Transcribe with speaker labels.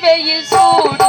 Speaker 1: வெயில் சூடு.